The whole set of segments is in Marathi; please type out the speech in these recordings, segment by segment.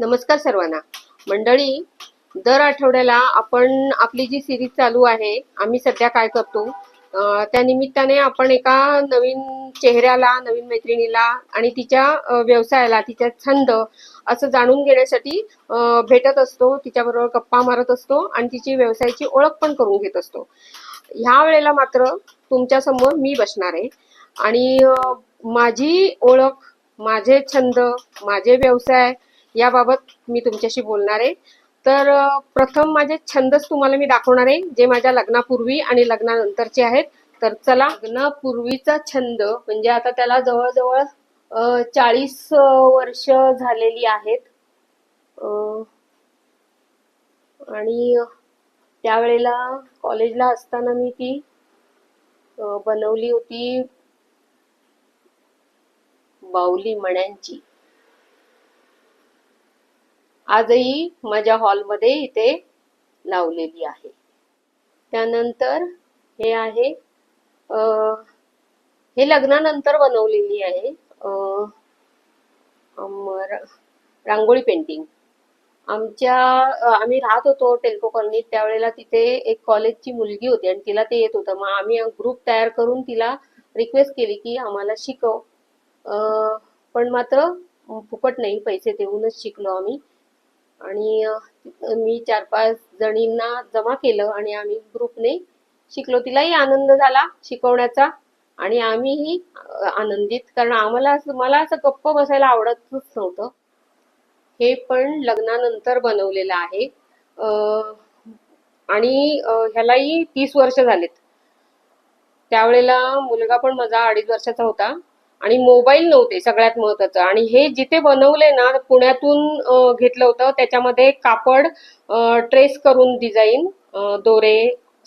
नमस्कार सर्वांना. मंडळी दर आठवड्याला आपण आपली जी सिरीज चालू आहे आम्ही सध्या काय करतो? त्या निमित्ताने आपण एका नवीन चेहऱ्याला नवीन मैत्रिणीला आणि तिच्या व्यवसायाला तिचा छंद असं जाणून घेण्यासाठी भेटत असतो. तिच्याबरोबर गप्पा मारत असतो आणि तिची व्यवसायाची ओळख पण करून घेत असतो. ह्या वेळेला मात्र तुमच्यासमोर मी बसणार आहे. आणि माझी ओळख माझे छंद माझे व्यवसाय याबाबत मी तुमच्याशी बोलणार आहे. तर प्रथम माझे छंदच तुम्हाला मी दाखवणार आहे जे माझ्या लग्नापूर्वी आणि लग्नानंतरचे आहेत. तर चला लग्नापूर्वीचा छंद म्हणजे आता त्याला जवळजवळ चाळीस वर्ष झालेली आहेत. आणि त्यावेळेला कॉलेजला असताना मी ती बनवली होती. बाऊली मण्यांची. आजही माझ्या हॉलमध्ये इथे लावलेली आहे. त्यानंतर हे आहे हे लग्नानंतर बनवलेली आहे रांगोळी पेंटिंग. आमच्या आम्ही राहत होतो टेल्को कॉलनीत त्यावेळेला तिथे एक कॉलेजची मुलगी होती आणि तिला ते येत होतं. मग आम्ही ग्रुप तयार करून तिला रिक्वेस्ट केली की आम्हाला शिकव. पण मात्र फुकट नाही पैसे देऊनच शिकलो आम्ही. आणि मी चार पाच जणींना जमा केलं आणि आम्ही ग्रुपने शिकलो. तिलाही आनंद झाला शिकवण्याचा आणि आम्हीही आनंदित. कारण आम्हाला असं- मला असं गप्प बसायला आवडतच नव्हतं. हे पण लग्नानंतर बनवलेलं आहे. आणि ह्यालाही तीस वर्ष झालेत. त्यावेळेला मुलगा पण माझा अडीच वर्षाचा होता. आणि मोबाईल नव्हते सगळ्यात महत्वाचं. आणि हे जिथे बनवले ना पुण्यातून घेतलं होतं त्याच्यामध्ये कापड ट्रेस करून डिझाईन दोरे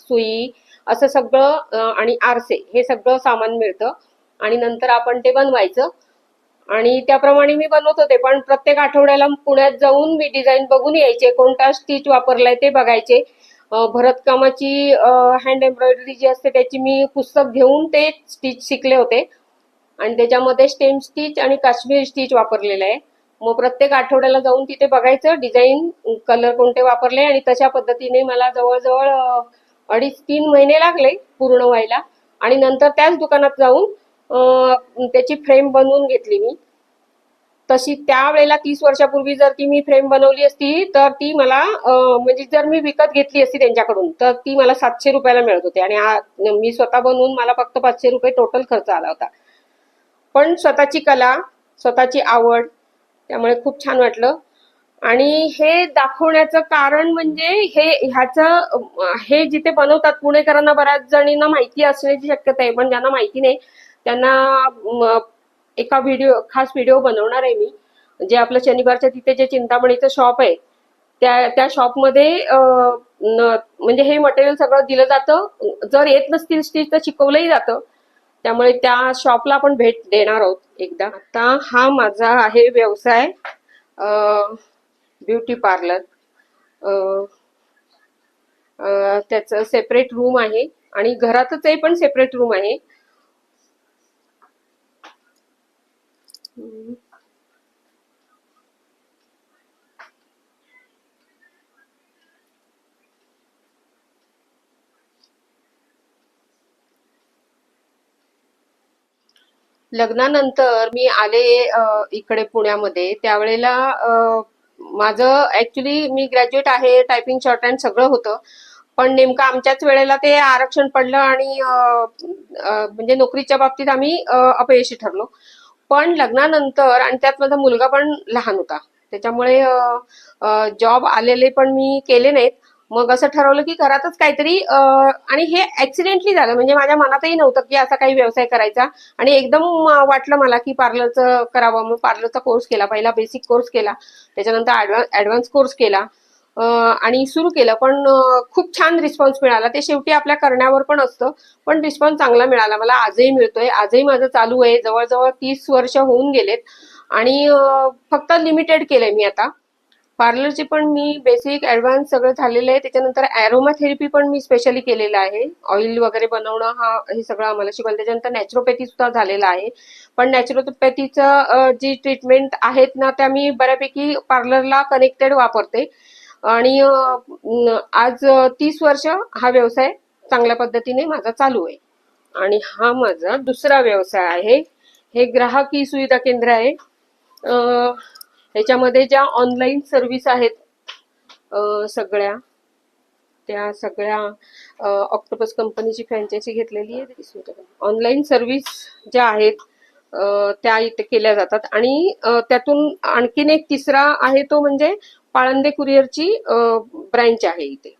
सुई असं सगळं आणि आरसे हे सगळं सामान मिळतं. आणि नंतर आपण ते बनवायचं. आणि त्याप्रमाणे मी बनवत होते पण प्रत्येक आठवड्याला पुण्यात जाऊन मी डिझाईन बघून यायचे कोणता स्टिच वापरलाय ते बघायचे. भरतकामाची हँड एम्ब्रॉयडरी जी असते त्याची मी पुस्तक घेऊन ते स्टिच शिकले होते. आणि त्याच्यामध्ये स्टेम स्टिच आणि काश्मीर स्टिच वापरलेलं आहे. मग प्रत्येक आठवड्याला जाऊन तिथे बघायचं डिझाईन कलर कोणते वापरले आणि तशा पद्धतीने मला जवळजवळ अडीच तीन महिने लागले पूर्ण व्हायला. आणि नंतर त्याच दुकानात जाऊन त्याची फ्रेम बनवून घेतली मी. तशी त्यावेळेला तीस वर्षापूर्वी जर ती मी फ्रेम बनवली असती तर ती मला म्हणजे जर मी विकत घेतली असती त्यांच्याकडून तर ती मला सातशे रुपयाला मिळत होती. आणि मी स्वतः बनवून मला फक्त पाचशे रुपये टोटल खर्च आला होता. पण स्वतःची कला स्वतःची आवड त्यामुळे खूप छान वाटलं. आणि हे दाखवण्याचं कारण म्हणजे हे ह्याचं हे जिथे बनवतात पुणेकरांना बऱ्याच जणींना माहिती असण्याची शक्यता आहे. पण ज्यांना माहिती नाही त्यांना एका व्हिडिओ खास व्हिडिओ बनवणार आहे मी जे आपलं शनिवारच्या तिथे जे चिंतामणीचं शॉप आहे त्या त्या शॉपमध्ये म्हणजे हे मटेरियल सगळं दिलं जातं. जर येत नसतील स्टिच तर शिकवलंही जातं. त्यामुळे त्या शॉपला आपण भेट देणार आहोत एकदा. आता हा माझा आहे व्यवसाय ब्युटी पार्लर त्याचं सेपरेट रूम आहे आणि घरातच आहे पण सेपरेट रूम आहे. लग्नानंतर मी आले अ, इकडे पुण्यामध्ये. त्यावेळेला अ, माझं ऍक्च्युली मी ग्रॅज्युएट आहे टायपिंग शॉर्ट हँड सगळं होतं. पण नेमकं आमच्याच वेळेला ते आरक्षण पडलं आणि अ, अ, म्हणजे नोकरीच्या बाबतीत आम्ही अ, अपयशी ठरलो. पण लग्नानंतर आणि त्यात माझा मुलगा पण लहान होता. त्याच्यामुळे जॉब आलेले पण मी केले नाहीत. मग असं ठरवलं की घरातच काहीतरी आणि हे ऍक्सिडेंटली झालं. म्हणजे माझ्या मनातही नव्हतं की असा काही व्यवसाय करायचा. आणि एकदम वाटलं मला की पार्लरचं करावं. मग पार्लरचा कोर्स केला. पहिला बेसिक कोर्स केला. त्याच्यानंतर ऍडव्हान्स कोर्स केला. आणि सुरू केलं. पण खूप छान रिस्पॉन्स मिळाला. ते शेवटी आपल्या करण्यावर पण असतं. पण रिस्पॉन्स चांगला मिळाला. मला आजही मिळतोय. आजही माझं चालू आहे. जवळजवळ तीस वर्ष होऊन गेलेत. आणि फक्त लिमिटेड केलंय मी आता. पार्लरचे पण मी बेसिक ऍडव्हान्स सगळं झालेलं आहे. त्याच्यानंतर अॅरोमा थेरपी पण मी स्पेशली केलेलं आहे. ऑइल वगैरे बनवणं हा हे सगळं आम्हाला शिकवलं. त्याच्यानंतर नॅचरोपॅथी सुद्धा झालेलं आहे. पण नॅचरोपॅथीचं जी ट्रीटमेंट आहेत ना त्या मी बऱ्यापैकी पार्लरला कनेक्टेड वापरते. आणि आज तीस वर्ष हा व्यवसाय चांगल्या पद्धतीने माझा चालू आहे. आणि हा माझा दुसरा व्यवसाय आहे. हे ग्राहक सुविधा केंद्र आहे. ह्याच्यामध्ये ज्या ऑनलाईन सर्व्हिस आहेत सगळ्या त्या सगळ्या ऑक्टोपस कंपनीची फ्रँचायझी घेतलेली आहे ऑनलाईन सर्व्हिस ज्या आहेत त्या इथे केल्या जातात. आणि त्यातून आणखीन एक तिसरा आहे तो म्हणजे पाळंदे कुरिअरची ब्रँच आहे इथे.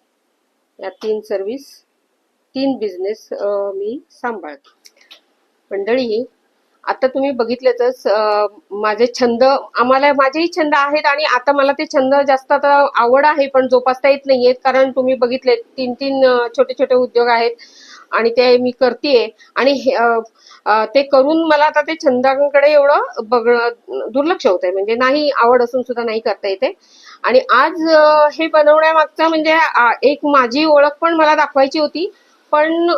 या तीन सर्व्हिस तीन बिझनेस मी सांभाळते. मंडळी आता तुम्ही बघितलंच माझे छंद आम्हाला माझेही छंद आहेत आणि आता मला ते छंद जास्त आता आवड आहे पण जोपासता येत नाहीयेत. कारण तुम्ही बघितले तीन तीन छोटे छोटे उद्योग आहेत आणि ते मी करतेय. आणि हे, ते करून मला आता ते छंदाकडे एवढं बघ दुर्लक्ष होत आहे म्हणजे नाही आवड असून सुद्धा नाही करता येते. आणि आज हे बनवण्यामागचा म्हणजे एक माझी ओळख पण मला दाखवायची होती. पण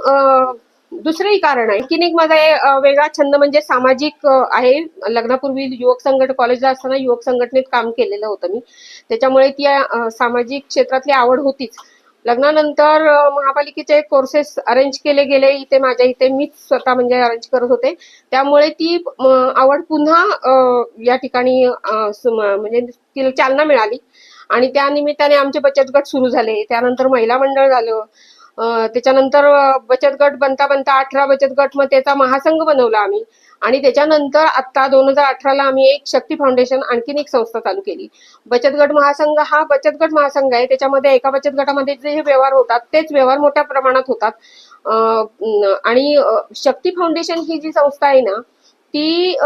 दुसरंही कारण आहे. आणखीन एक माझा वेगळा छंद म्हणजे सामाजिक आहे. लग्नापूर्वी युवक संघट कॉलेजला असताना युवक संघटनेत काम केलेलं होतं मी. त्याच्यामुळे ती सामाजिक क्षेत्रातली आवड होतीच. लग्नानंतर महापालिकेचे कोर्सेस अरेंज केले गेले. इथे माझ्या इथे मीच स्वतः म्हणजे अरेंज करत होते. त्यामुळे ती आवड पुन्हा या ठिकाणी म्हणजे तिला चालना मिळाली. आणि त्या निमित्ताने आमचे बचत गट सुरू झाले. त्यानंतर महिला मंडळ झालं. त्याच्यानंतर बचत गट बनता बनता अठरा बचत गट मग त्याचा महासंघ बनवला आम्ही. आणि त्याच्यानंतर आता दोन हजार अठराला आम्ही एक शक्ती फाउंडेशन आणखीन एक संस्था चालू केली. बचत गट महासंघ हा बचत गट महासंघ आहे. त्याच्यामध्ये एका बचत गटामध्ये जे व्यवहार होतात तेच व्यवहार मोठ्या प्रमाणात होतात. आणि शक्ती फाउंडेशन ही जी संस्था आहे ना ती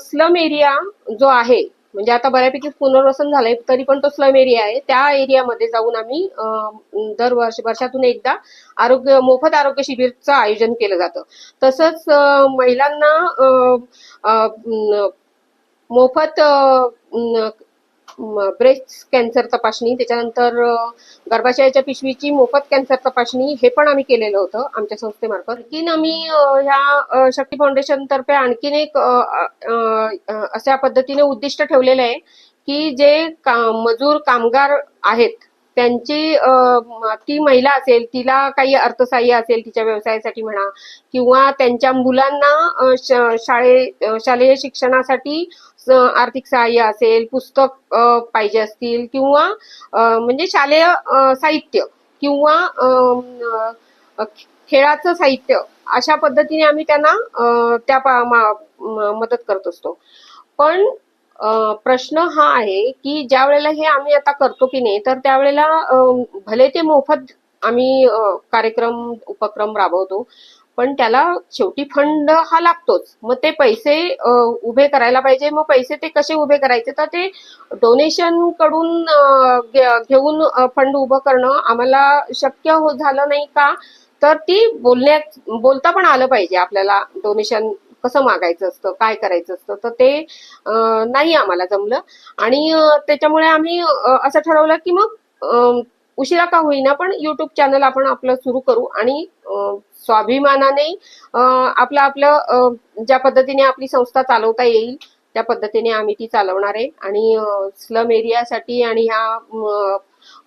स्लम एरिया जो आहे म्हणजे आता बऱ्यापैकी पुनर्वसन झालंय तरी पण तो स्लम एरिया आहे. त्या एरियामध्ये जाऊन आम्ही दर वर्ष वर्षातून एकदा आरोग्य मोफत आरोग्य शिबिरचं आयोजन केलं जातं. तसंच महिलांना मोफत ब्रेस्ट कॅन्सर तपासणी त्याच्यानंतर गर्भाशयाच्या पिशवीची मोफत कॅन्सर तपासणी हे पण आम्ही केलेलं होतं आमच्या संस्थेमार्फत. आणखीन आम्ही ह्या शक्ती फाउंडेशन तर्फे आणखीन एक अशा पद्धतीने उद्दिष्ट ठेवलेलं आहे की जे का मजूर कामगार आहेत त्यांची ती महिला असेल तिला काही अर्थसहाय्य असेल तिच्या व्यवसायासाठी म्हणा किंवा त्यांच्या मुलांना शाळे शालेय शिक्षणासाठी आर्थिक सहाय्य असेल पुस्तक पाहिजे असतील किंवा म्हणजे शालेय साहित्य किंवा खेळाचं साहित्य अशा पद्धतीने आम्ही त्यांना त्या मदत करत असतो. पण अं, प्रश्न हा आहे की ज्या वेळेला हे आम्ही आता करतो की नाही तर त्यावेळेला अं, भले ते मोफत आम्ही अं, कार्यक्रम उपक्रम राबवतो पण त्याला शेवटी फंड हा लागतोच. मग ते पैसे उभे करायला पाहिजे. मग पैसे ते कसे उभे करायचे? तर ते डोनेशनकडून घेऊन फंड उभं करणं आम्हाला शक्य हो झालं नाही का? तर ती बोलण्यात बोलता पण आलं पाहिजे आपल्याला डोनेशन कसं मागायचं असतं काय करायचं असतं? तर ते नाही आम्हाला जमलं. आणि त्याच्यामुळे आम्ही असं ठरवलं की मग उशिरा का होईना पण युट्यूब चॅनल आपण आपलं सुरू करू आणि स्वाभिमानाने आपलं आपलं ज्या पद्धतीने आपली संस्था चालवता येईल त्या पद्धतीने आम्ही ती चालवणार आहे. आणि स्लम एरियासाठी आणि ह्या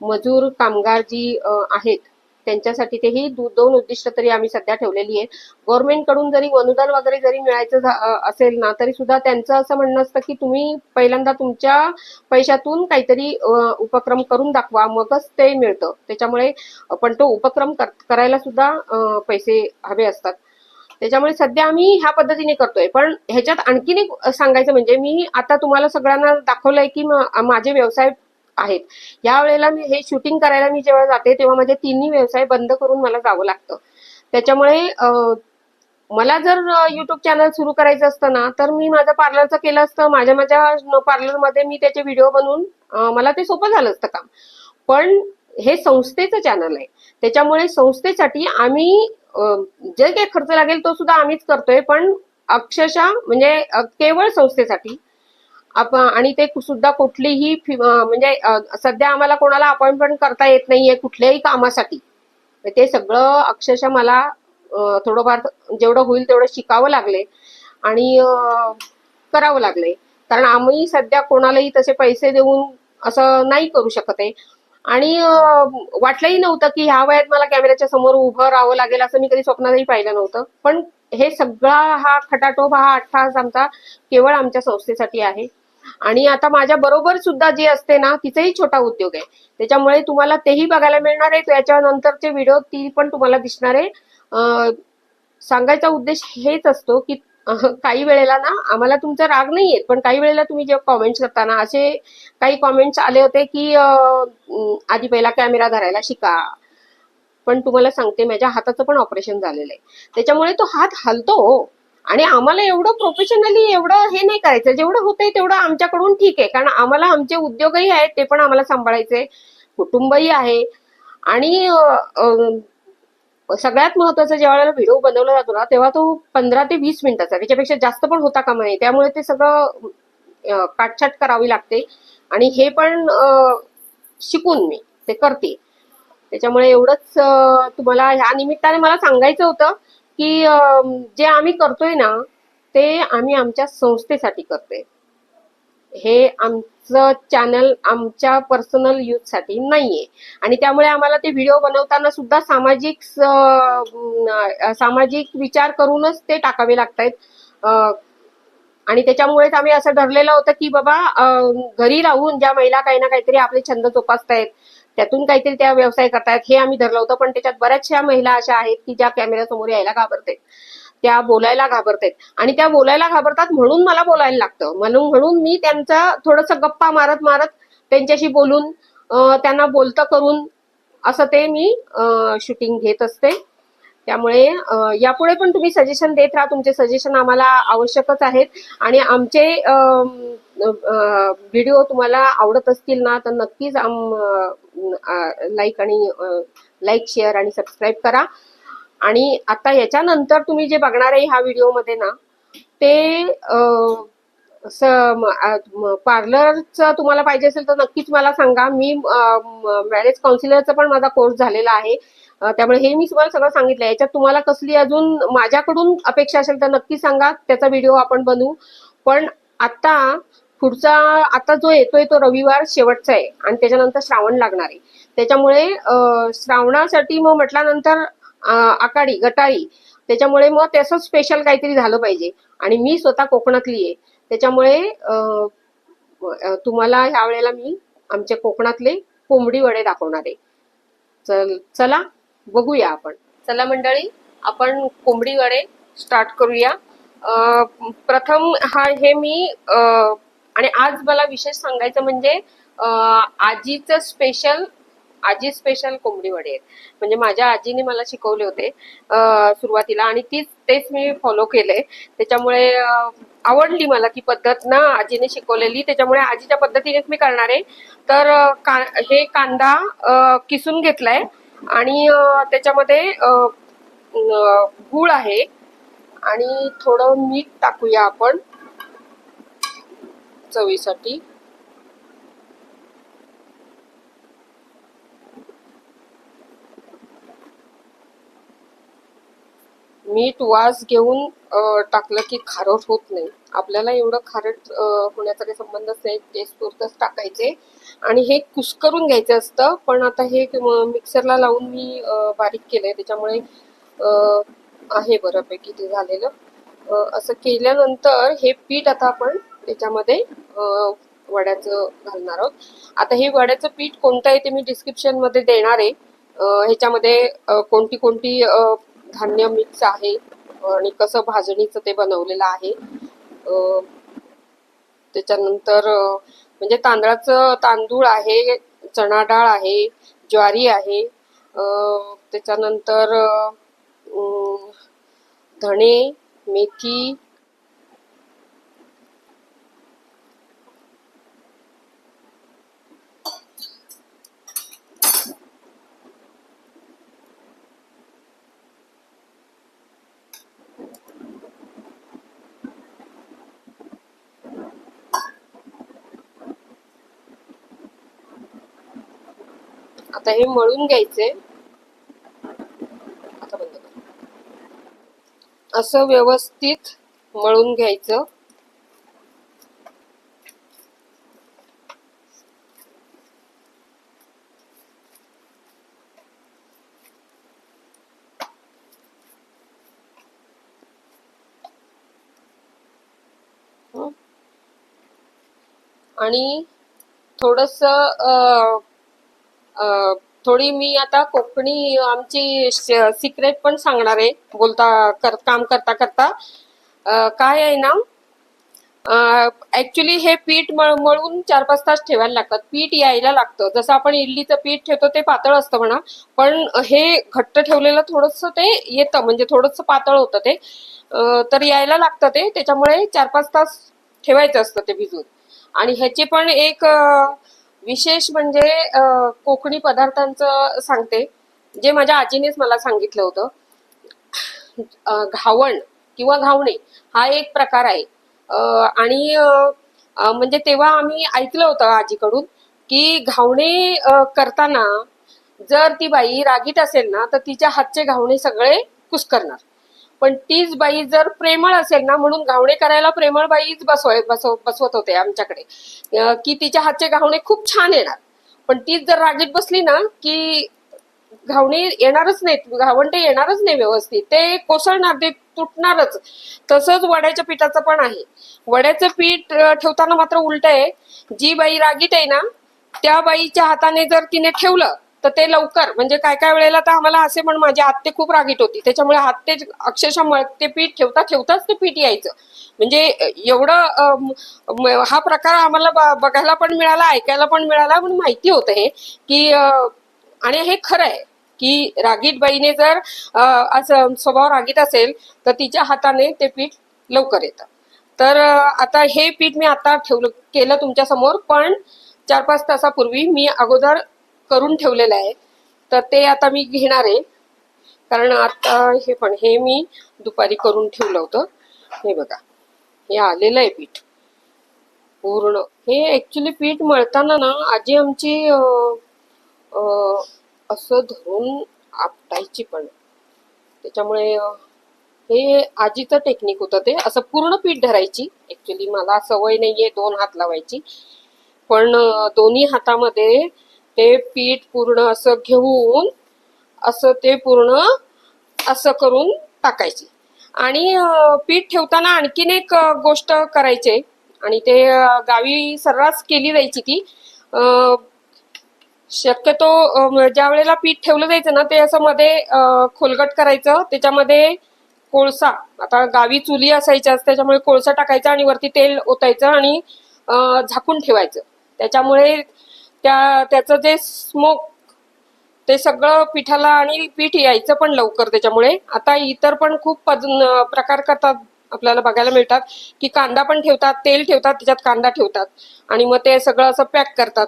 मजूर कामगार जी आहेत त्यांच्यासाठी ते ही दोन उद्दिष्ट तरी आम्ही सध्या ठेवलेली आहेत. गव्हर्नमेंटकडून जरी अनुदान वगैरे जरी मिळायचं असेल ना तरी सुद्धा त्यांचं असं म्हणणं असतं की तुम्ही पहिल्यांदा तुमच्या पैशातून काहीतरी उपक्रम करून दाखवा मगच ते मिळतं. त्याच्यामुळे पण तो उपक्रम कर- करायला सुद्धा पैसे हवे असतात. त्याच्यामुळे सध्या आम्ही ह्या पद्धतीने करतोय. पण ह्याच्यात आणखीन एक सांगायचं म्हणजे मी आता तुम्हाला सगळ्यांना दाखवलंय की माझे व्यवसाय आहेत. या वेळेला मी हे शूटिंग करायला मी जेव्हा जाते तेव्हा माझे तिन्ही व्यवसाय बंद करून मला जावं लागतं. त्याच्यामुळे मला जर युट्यूब चॅनल सुरू करायचं असतं ना तर मी माझं पार्लरचं केलं असतं. माझ्या माझ्या पार्लरमध्ये मी त्याचे व्हिडिओ बनवून मला ते सोपं झालं असतं काम. पण हे संस्थेचं चॅनल आहे. त्याच्यामुळे संस्थेसाठी आम्ही जे काही खर्च लागेल तो सुद्धा आम्हीच करतोय. पण अक्षरशः म्हणजे केवळ संस्थेसाठी आणि ते सुद्धा कुठलीही म्हणजे सध्या आम्हाला कोणाला अपॉइंटमेंट करता येत नाहीये कुठल्याही कामासाठी. ते सगळं अक्षरशः मला थोडंफार जेवढं होईल तेवढं शिकावं लागले आणि करावं लागले. कारण आम्ही सध्या कोणालाही तसे पैसे देऊन असं नाही करू शकत आहे. आणि वाटलंही नव्हतं की ह्या वयात मला कॅमेऱ्याच्या समोर उभं राहावं लागेल असं मी कधी स्वप्नातही पाहिलं नव्हतं. पण हे सगळा हा खटाटोप हा अठ्ठास आमचा केवळ आमच्या संस्थेसाठी आहे. आणि आता माझ्या बरोबर सुद्धा जी असते ना तिचाही छोटा उद्योग आहे. त्याच्यामुळे तुम्हाला तेही बघायला मिळणार आहे त्याच्यानंतरचे व्हिडिओ ती पण तुम्हाला दिसणार आहे. सांगायचा उद्देश हेच असतो की काही वेळेला ना आम्हाला तुमचा राग नाही येत. पण काही वेळेला तुम्ही जेव्हा कॉमेंट्स करताना असे काही कॉमेंट्स आले होते की आधी पहिला कॅमेरा धरायला शिका. पण तुम्हाला सांगते माझ्या हाताचं पण ऑपरेशन झालेलं आहे. त्याच्यामुळे तो हात हलतो हो. आणि आम्हाला एवढं प्रोफेशनली एवढं हे नाही करायचं. जेवढं होतंय तेवढं आमच्याकडून ठीक आहे. कारण आम्हाला आमचे उद्योगही आहेत ते पण आम्हाला सांभाळायचे. कुटुंबही आहे. आणि सगळ्यात महत्त्वाचा सगळ्यात वेळेला जेव्हा व्हिडिओ बनवला जातो ना तेव्हा तो पंधरा ते वीस मिनिटाचा त्याच्यापेक्षा जास्त पण होता कामा नये त्यामुळे ते सगळं काटछाट करावी लागते. आणि हे पण शिकून मी ते करते. त्याच्यामुळे एवढंच तुम्हाला ह्या निमित्ताने मला सांगायचं होतं. की जे आम्ही करतोय ना ते आम्ही आमच्या संस्थेसाठी करतोय. हे आमचं चॅनल आमच्या पर्सनल यूजसाठी नाहीये. आणि त्यामुळे आम्हाला ते व्हिडिओ बनवताना सुद्धा सामाजिक सामाजिक विचार करूनच ते टाकावे लागतायत. आणि त्याच्यामुळेच आम्ही असं ठरलेलं होतं की बाबा घरी राहून ज्या महिला काही ना काहीतरी आपले छंद जोपासतायत त्यातून काहीतरी त्या व्यवसाय करतायत हे आम्ही धरलं होतं पण त्याच्यात बऱ्याचशा महिला अशा आहेत की ज्या कॅमेऱ्यासमोर यायला घाबरतात. त्या बोलायला घाबरतात. आणि त्या बोलायला घाबरतात म्हणून मला बोलायला लागतं. म्हणून म्हणून मी त्यांचा थोडस गप्पा मारत मारत त्यांच्याशी बोलून त्यांना बोलतं करून असं ते मी शूटिंग घेत असते. त्यामुळे यापुढे पण तुम्ही सजेशन देत राहा. तुमचे सजेशन आम्हाला आवश्यकच आहेत. आणि आमचे व्हिडिओ तुम्हाला आवडत असतील ना तर नक्कीच लाईक आणि लाईक शेअर आणि सबस्क्राईब करा. आणि आता याच्यानंतर तुम्ही जे बघणार आहे ह्या व्हिडिओमध्ये ना ते पार्लरचं तुम्हाला पाहिजे असेल तर नक्कीच मला सांगा. मी मॅरेज काउन्सिलरचा पण माझा कोर्स झालेला आहे. त्यामुळे हे मी तुम्हाला सगळं सांगितलं याच्यात तुम्हाला कसली अजून माझ्याकडून अपेक्षा असेल तर नक्की सांगा. त्याचा व्हिडिओ आपण बनवू. पण आता पुढचा आता जो येतोय तो रविवार शेवटचा आहे आणि त्याच्यानंतर श्रावण लागणार आहे. त्याच्यामुळे श्रावणासाठी मग म्हटल्यानंतर आकाडी गटारी त्याच्यामुळे मग त्याचं स्पेशल काहीतरी झालं पाहिजे. आणि मी स्वतः कोकणातली आहे. त्याच्यामुळे तुम्हाला ह्या वेळेला मी आमच्या कोकणातले कोंबडी वडे दाखवणार आहे. चल चला. बघूया आपण. चला मंडळी आपण कोंबडी वडे स्टार्ट करूया. प्रथम हा हे मी आणि आज मला विशेष सांगायचं म्हणजे आजीचं स्पेशल आजी स्पेशल कोंबडी वडे आहेत. म्हणजे माझ्या आजीने मला शिकवले होते सुरुवातीला आणि तीच तेच मी फॉलो केले. त्याच्यामुळे आवडली मला ती पद्धत ना आजीने शिकवलेली. त्याच्यामुळे आजीच्या पद्धतीनेच मी करणार आहे. तर का हे कांदा किसून घेतलाय. आणि त्याच्यामध्ये गूळ आहे. आणि थोडं मीठ टाकूया आपण. चवीसाठी. मीठ वास घेऊन टाकलं की खारट होत नाही. आपल्याला एवढं खारट होण्याचा काही संबंधच नाही टेस्ट पुरतच टाकायचे. आणि हे कुस्करून घ्यायचं असतं. पण आता हे मिक्सरला लावून मी बारीक केलं आहे त्याच्यामुळे आहे बऱ्यापैकी ते झालेलं. असं केल्यानंतर हे पीठ आता आपण त्याच्यामध्ये वड्याचं घालणार आहोत. आता हे वड्याचं पीठ कोणतं आहे ते मी डिस्क्रिप्शनमध्ये देणार आहे. ह्याच्यामध्ये कोणती कोणती धान्य मिक्स आहे. आणि कसं भाजणीचं ते बनवलेलं आहे. त्याच्यानंतर म्हणजे तांदळाचं तांदूळ आहे चणा डाळ आहे ज्वारी आहे त्याच्यानंतर धणे मेथी आता हे मळून घ्यायचे. आता बंद कर. असं व्यवस्थित मळून घ्यायचं. आणि थोडस थोडी मी आता कोकणी आमची सिक्रेट पण सांगणार आहे. बोलता कर काम करता करता. काय आहे ना ऍक्च्युली हे पीठ मळ मळून चार पाच तास ठेवायला लागतात. पीठ यायला लागतं. जसं आपण इडलीचं पीठ ठेवतो ते पातळ असतं म्हणा. पण हे घट्ट ठेवलेलं थोडस ते येतं. म्हणजे थोडस पातळ होतं ते. तर यायला लागतं ते. त्याच्यामुळे चार पाच तास ठेवायचं असतं ते भिजून. आणि ह्याची पण एक आ, विशेष म्हणजे कोकणी पदार्थांचं सांगते. जे माझ्या आजीनेच मला सांगितलं होतं. घावण किंवा घावणे हा एक प्रकार आहे. आणि म्हणजे तेव्हा आम्ही ऐकलं होतं आजीकडून की घावणे करताना जर ती बाई रागीट असेल ना तर तिच्या हातचे घावणे सगळे कुस्करणार. पण तीच बाई जर प्रेमळ असेल ना म्हणून घावणे करायला प्रेमळ बाईच बसवाय बसव बसवत होते आमच्याकडे. की तिच्या हातचे घावणे खूप छान येणार. पण तीच जर रागीत बसली ना की घावणे येणारच नाहीत घावण येणारच नाही व्यवस्थित. ते कोसळणार ते तुटणारच. तसंच वड्याच्या पिठाचं पण आहे. वड्याचं पीठ ठेवताना मात्र उलट आहे. जी बाई रागीट आहे ना त्या बाईच्या हाताने जर तिने ठेवलं तर ते लवकर म्हणजे काय काय वेळेला तर आम्हाला असे पण माझी आत्ते खूप रागीट होती. त्याच्यामुळे आत्ते अक्षरशः मळ- ते पीठ ठेवता ठेवताच ते पीठ यायचं. म्हणजे एवढं हा प्रकार आम्हाला ब- बघायला पण मिळाला ऐकायला पण मिळाला पण माहिती होतं हे की आणि हे खरं आहे की रागीट बाईने जर असं स्वभाव रागीट असेल तर तिच्या हाताने ते पीठ लवकर येतं. तर आता हे पीठ मी आता ठेवलं केलं तुमच्यासमोर पण चार पाच तासापूर्वी मी अगोदर करून ठेवलेलं आहे. तर ते आता मी घेणार आहे. कारण आता हे पण हे मी दुपारी करून ठेवलं होतं. हे बघा हे आलेलं आहे पीठ. पूर्ण. हे ॲक्च्युली पीठ मळताना ना आजी आमची असं धरून आपटायची पण. त्याच्यामुळे हे आजीचं टेक्निक होतं ते. असं पूर्ण पीठ धरायची. ॲक्च्युली मला सवय नाही आहे दोन हात लावायची. पण दोन्ही हातामध्ये ते पीठ पूर्ण असं घेऊन असं ते पूर्ण असं करून टाकायचे. आणि पीठ ठेवताना आणखीन एक गोष्ट करायचे. आणि ते गावी सर्रास केली जायची ती. शक्यतो ज्या वेळेला पीठ ठेवलं जायचं ना ते असं मध्ये खोलगट करायचं. त्याच्यामध्ये कोळसा आता गावी चुली असायच्याच त्याच्यामुळे कोळसा टाकायचा आणि वरती तेल ओतायचं आणि झाकून ठेवायचं. त्याच्यामुळे त्या त्याचं जे स्मोक ते सगळं पिठाला आणि पीठ यायचं पण लवकर त्याच्यामुळे. आता इतर पण खूप पद- प्रकार करतात आपल्याला बघायला मिळतात की कांदा पण ठेवतात तेल ठेवतात त्याच्यात कांदा ठेवतात. आणि मग ते सगळं असं पॅक करतात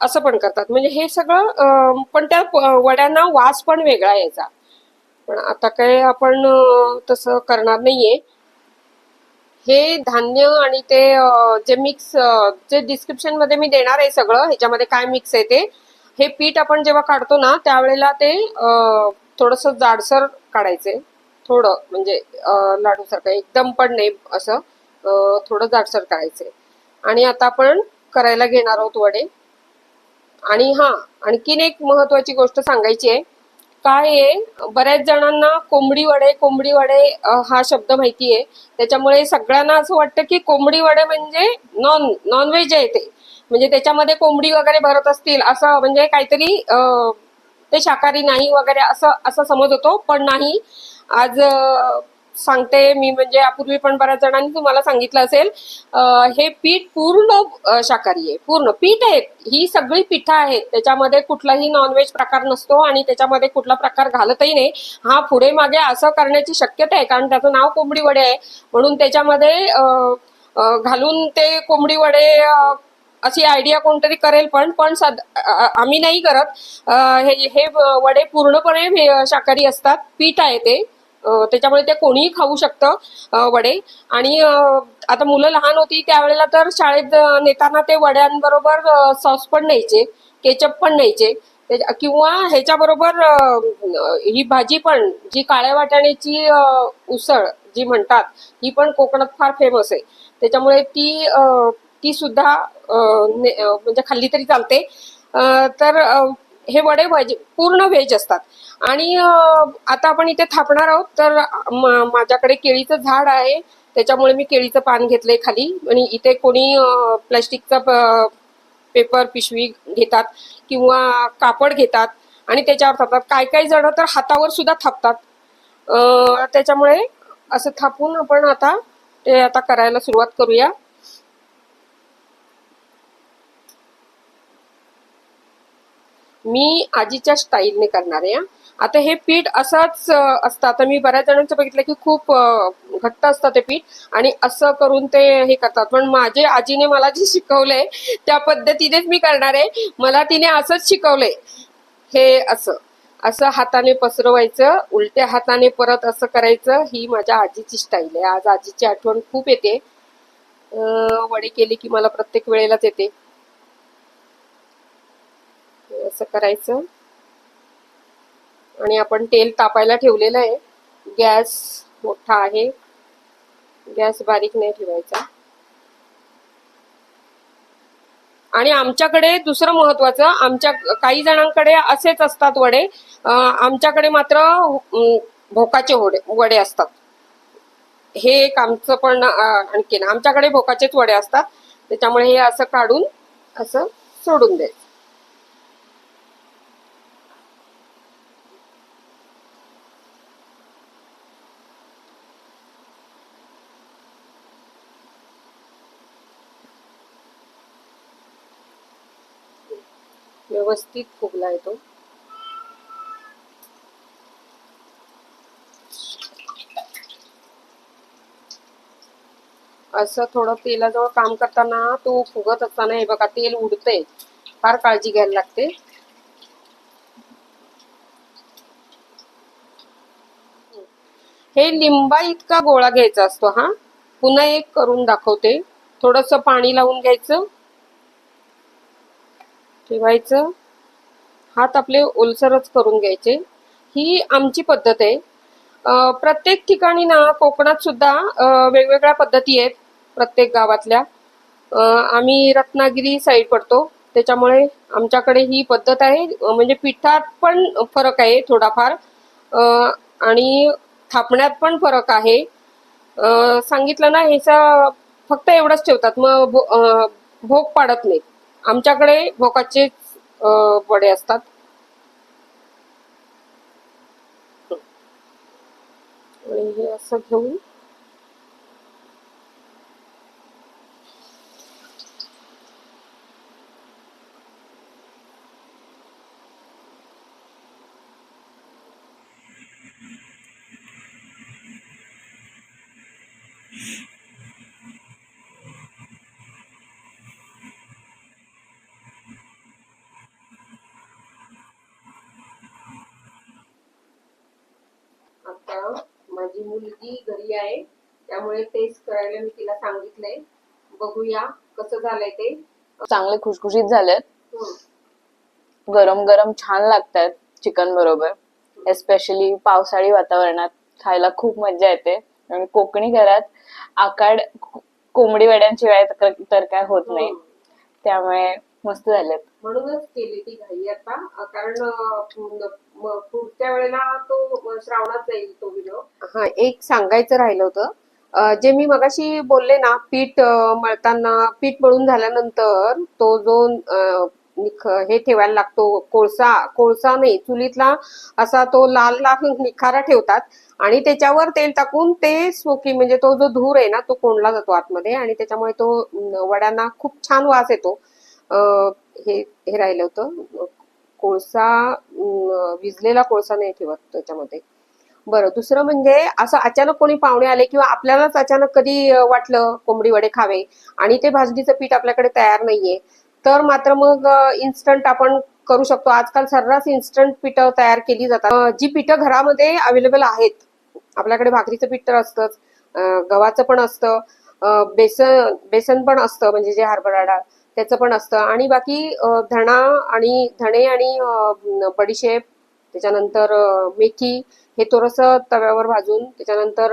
असं पण करतात. म्हणजे हे सगळं पण त्या वड्यांना वास पण वेगळा यायचा. पण आता काय आपण तसं करणार नाहीये. हे धान्य आणि ते जे मिक्स जे डिस्क्रिप्शनमध्ये मी देणार आहे सगळं ह्याच्यामध्ये काय मिक्स आहे ते हे पीठ आपण जेव्हा काढतो ना त्यावेळेला ते थोडस जाडसर काढायचे. थोडं म्हणजे लाडूसारखं एकदम पण नाही असं थोडं जाडसर काढायचे. आणि आता आपण करायला घेणार आहोत वडे. आणि हा आणखीन एक महत्वाची गोष्ट सांगायची आहे. काय आहे? बऱ्याच जणांना कोंबडी वडे कोंबडी वडे हा शब्द माहिती आहे त्याच्यामुळे सगळ्यांना असं वाटतं की कोंबडी वडे म्हणजे नॉन नॉनव्हेज आहे ते. म्हणजे त्याच्यामध्ये कोंबडी वगैरे भरत असतील असं म्हणजे काहीतरी ते शाकाहारी नाही वगैरे असं असा समज होतो. पण नाही. आज सांगते मी म्हणजे यापूर्वी पण बऱ्याच जणांनी तुम्हाला सांगितलं असेल. हे पीठ पूर्ण शाकाहारी आहे. पूर्ण पीठ आहे. ही सगळी पिठं आहेत. त्याच्यामध्ये कुठलाही नॉनव्हेज प्रकार नसतो आणि त्याच्यामध्ये कुठला प्रकार घालतही नाही. हा पुढे मागे असं करण्याची शक्यता आहे. कारण त्याचं नाव कोंबडी वडे आहे. म्हणून त्याच्यामध्ये घालून ते कोंबडी वडे अशी आयडिया कोणतरी करेल पण पण सद आम्ही नाही करत. हे हे वडे पूर्णपणे शाकाहारी असतात. पीठ आहे ते. त्याच्यामुळे ते कोणीही खाऊ शकतं वडे. आणि आता मुलं लहान होती त्यावेळेला तर शाळेत नेताना ते वड्यांबरोबर सॉस पण न्यायचे केचप पण न्यायचे. किंवा ह्याच्याबरोबर ही भाजी पण जी काळ्या वाटाण्याची उसळ जी म्हणतात ही पण कोकणात फार फेमस आहे. त्याच्यामुळे ती ती सुद्धा म्हणजे खाल्ली तरी चालते. तर हे वडे व्हेज पूर्ण व्हेज असतात. आणि आता आपण इथे थापणार आहोत तर म- माझ्याकडे केळीचं झाड आहे. त्याच्यामुळे मी केळीचं पान घेतलंय खाली. आणि इथे कोणी अं, प्लास्टिकचा पेपर पिशवी घेतात किंवा कापड घेतात. आणि त्याच्यावर थापतात. काय काही जण तर हातावर सुद्धा थापतात. त्याच्यामुळे असं थापून आपण आता ते आता करायला सुरुवात करूया. मी आजीच्या स्टाईलने करणार आहे आता हे पीठ असंच असतं. आता मी बऱ्याच जणांचं बघितलं की खूप घट्ट असतं ते पीठ आणि असं करून ते हे करतात. पण माझे आजीने मला जे शिकवलंय त्या पद्धतीनेच मी करणार आहे. मला तिने असंच शिकवलंय. हे असं. असं हाताने पसरवायचं उलट्या हाताने परत असं करायचं ही माझ्या आजीची स्टाईल आहे. आज आजीची आठवण खूप येते. वडे केले की मला प्रत्येक वेळेलाच येते. असं करायचं. आणि आपण तेल तापायला ठेवलेलं आहे. गॅस मोठा आहे. गॅस बारीक नाही ठेवायचा. आणि आमच्याकडे दुसरं महत्वाचं आमच्या काही जणांकडे असेच असतात वडे. आमच्याकडे मात्र भोकाचे वडे वडे असतात. हे एक आमचं पण आणखीन आमच्याकडे भोकाचेच वडे असतात. त्याच्यामुळे हे असं काढून असं सोडून द्यायचं. व्यवस्थित फुगला येतो असं थोडं तेलाजवळ काम करताना तो फुगत असताना हे बघा तेल उडतंय. फार काळजी घ्यायला लागते. हे लिंबा इतका गोळा घ्यायचा असतो हा. पुन्हा एक करून दाखवते. थोडस पाणी लावून घ्यायचं. ठेवायचं. हात आपले ओलसरच करून घ्यायचे. ही आमची पद्धत आहे. प्रत्येक ठिकाणी ना कोकणात सुद्धा वेगवेगळ्या पद्धती आहेत प्रत्येक गावातल्या. आम्ही रत्नागिरी साईड पडतो. त्याच्यामुळे आमच्याकडे ही पद्धत आहे. म्हणजे पिठात पण फरक आहे थोडाफार. आणि थापण्यात पण फरक आहे. सांगितलं ना ह्याचा फक्त एवढंच ठेवतात. मग भो- भोग पाडत नाही आमच्याकडे भोकाचेच वडे असतात. हे असं घेऊन माझी मुलगी घरी आहे त्यामुळे टेस्ट करायला मी तिला सांगितलंय. बघूया कसं झालंय ते. चांगले खुशखुशीत झालेत. हम्म. गरम गरम छान लागतात चिकन बरोबर. एस्पेशली पावसाळी वातावरणात खायला खूप मजा येते. आणि कोकणी घरात आकाड कोंबडी वड्यांशिवाय तर काय होत नाही. हम्म. त्यामुळे मस्त झालेत. म्हणूनच केली ती घाई आता. कारण पुढच्या वेळेला तो श्रावणात जाईल तो व्हिडिओ हा एक सांगायचं राहिलं होतं. जे मी मगाशी बोलले ना पीठ मळताना पीठ मळून झाल्यानंतर तो जो हे ठेवायला लागतो कोळसा कोळसा नाही चुलीतला असा तो लाल लाल निखारा ठेवतात आणि त्याच्यावर तेल टाकून ते स्मोकी म्हणजे तो जो धूर आहे ना तो कोंडला जातो आतमध्ये आणि त्याच्यामुळे तो वड्यांना खूप छान वास येतो. हे हे राहिलं होतं. कोळसा विजलेला कोळसा नाही ठेवत त्याच्यामध्ये. बरं दुसरं म्हणजे असं अचानक कोणी पाहुणे आले किंवा आपल्यालाच अचानक कधी वाटलं कोंबडी वडे खावे आणि ते भाजणीचं पीठ आपल्याकडे तयार नाहीये तर मात्र मग इन्स्टंट आपण करू शकतो. आजकाल सर्रास इन्स्टंट पिठं तयार केली जातात. जी पिठं घरामध्ये अवेलेबल आहेत आपल्याकडे भाकरीचं पीठ तर असतंच गव्हाचं पण असतं बेसन बेसन पण असतं म्हणजे जे हरभरा डाळ. त्याचं पण असतं. आणि बाकी धणा आणि धणे आणि बडीशेप त्याच्यानंतर मेथी हे थोडंसं तव्यावर भाजून त्याच्यानंतर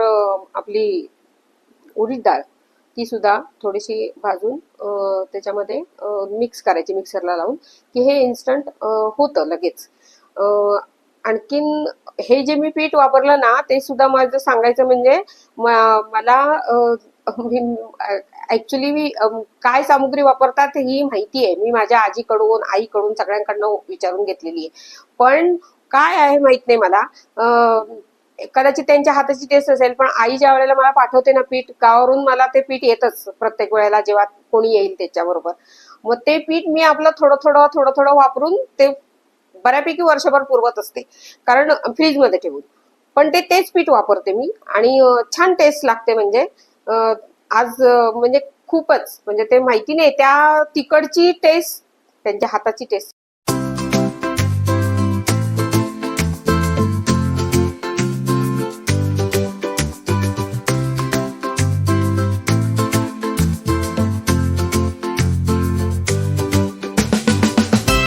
आपली उडीद डाळ ती सुद्धा थोडीशी भाजून त्याच्यामध्ये मिक्स करायची मिक्सरला लावून की हे इन्स्टंट होतं लगेच. आणखीन हे जे मी पीठ वापरलं ना ते सुद्धा माझं सांगायचं म्हणजे मला ऍक्च्युली मी काय सामुग्री वापरतात ही माहिती आहे. मी माझ्या आजीकडून आईकडून सगळ्यांकडनं विचारून घेतलेली आहे. पण काय आहे माहीत नाही मला. कदाचित त्यांच्या हाताची टेस्ट असेल पण आई ज्या वेळेला मला पाठवते ना पीठ गावावरून मला ते पीठ येतच प्रत्येक वेळेला जेव्हा कोणी येईल त्याच्याबरोबर. मग ते पीठ मी आपलं थोडं थोडं थोडं थोडं वापरून ते बऱ्यापैकी वर्षभर पुरवत असते. कारण फ्रीजमध्ये ठेवून. पण ते तेच पीठ वापरते मी आणि छान टेस्ट लागते म्हणजे आज म्हणजे खूपच म्हणजे ते माहिती नाही त्या तिकडची टेस्ट त्यांच्या हाताची टेस्ट